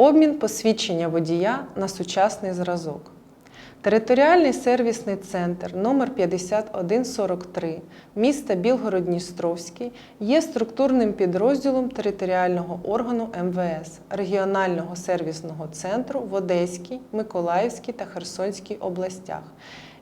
Обмін посвідчення водія на сучасний зразок. Територіальний сервісний центр номер 5143 міста Білгород-Дністровський є структурним підрозділом територіального органу МВС регіонального сервісного центру в Одеській, Миколаївській та Херсонській областях,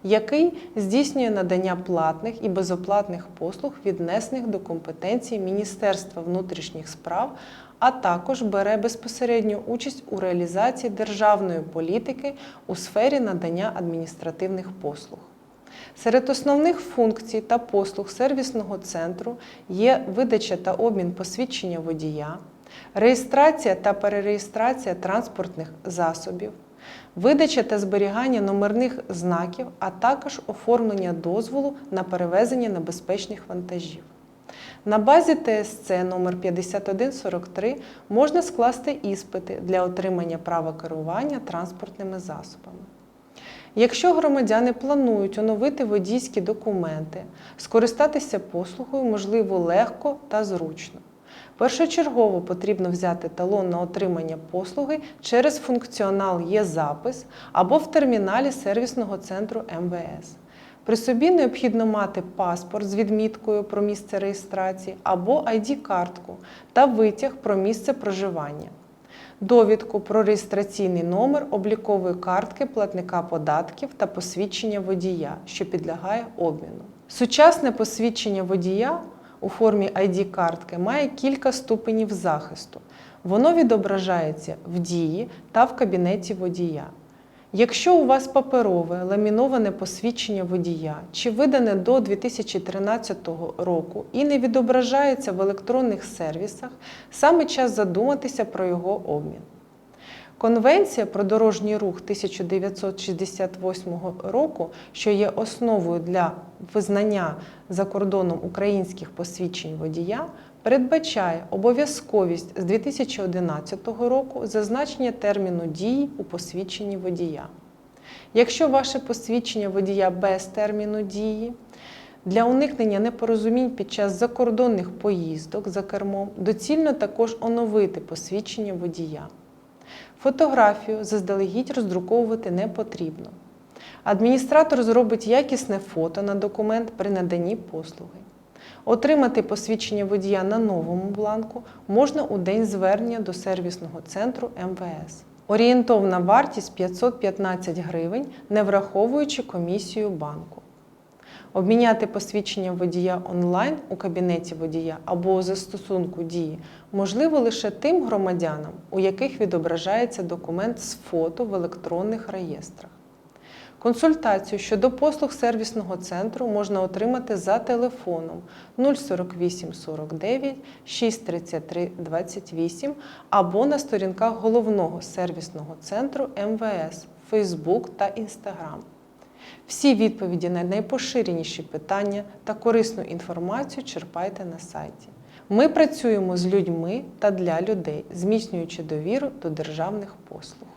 який здійснює надання платних і безоплатних послуг, віднесених до компетенції Міністерства внутрішніх справ, а також бере безпосередню участь у реалізації державної політики у сфері надання адміністративних послуг. Серед основних функцій та послуг сервісного центру є видача та обмін посвідчення водія, реєстрація та перереєстрація транспортних засобів, видача та зберігання номерних знаків, а також оформлення дозволу на перевезення небезпечних вантажів. На базі ТСЦ номер 5143 можна скласти іспити для отримання права керування транспортними засобами. Якщо громадяни планують оновити водійські документи, скористатися послугою можливо легко та зручно. Першочергово потрібно взяти талон на отримання послуги через функціонал Є-запис або в терміналі сервісного центру МВС. При собі необхідно мати паспорт з відміткою про місце реєстрації або ID-картку та витяг про місце проживання, довідку про реєстраційний номер облікової картки платника податків та посвідчення водія, що підлягає обміну. Сучасне посвідчення водія у формі ID-картки має кілька ступенів захисту. Воно відображається в дії та в кабінеті водія. Якщо у вас паперове ламіноване посвідчення водія чи видане до 2013 року і не відображається в електронних сервісах, саме час задуматися про його обмін. Конвенція про дорожній рух 1968 року, що є основою для визнання за кордоном українських посвідчень водія, передбачає обов'язковість з 2011 року зазначення терміну дії у посвідченні водія. Якщо ваше посвідчення водія без терміну дії, для уникнення непорозумінь під час закордонних поїздок за кермом доцільно також оновити посвідчення водія. Фотографію заздалегідь роздруковувати не потрібно. Адміністратор зробить якісне фото на документ при наданні послуги. Отримати посвідчення водія на новому бланку можна у день звернення до сервісного центру МВС. Орієнтовна вартість 515 гривень, не враховуючи комісію банку. Обміняти посвідчення водія онлайн у кабінеті водія або у застосунку дії можливо лише тим громадянам, у яких відображається документ з фото в електронних реєстрах. Консультацію щодо послуг сервісного центру можна отримати за телефоном 048 49 633 28 або на сторінках головного сервісного центру МВС, Facebook та Instagram. Всі відповіді на найпоширеніші питання та корисну інформацію черпайте на сайті. Ми працюємо з людьми та для людей, зміцнюючи довіру до державних послуг.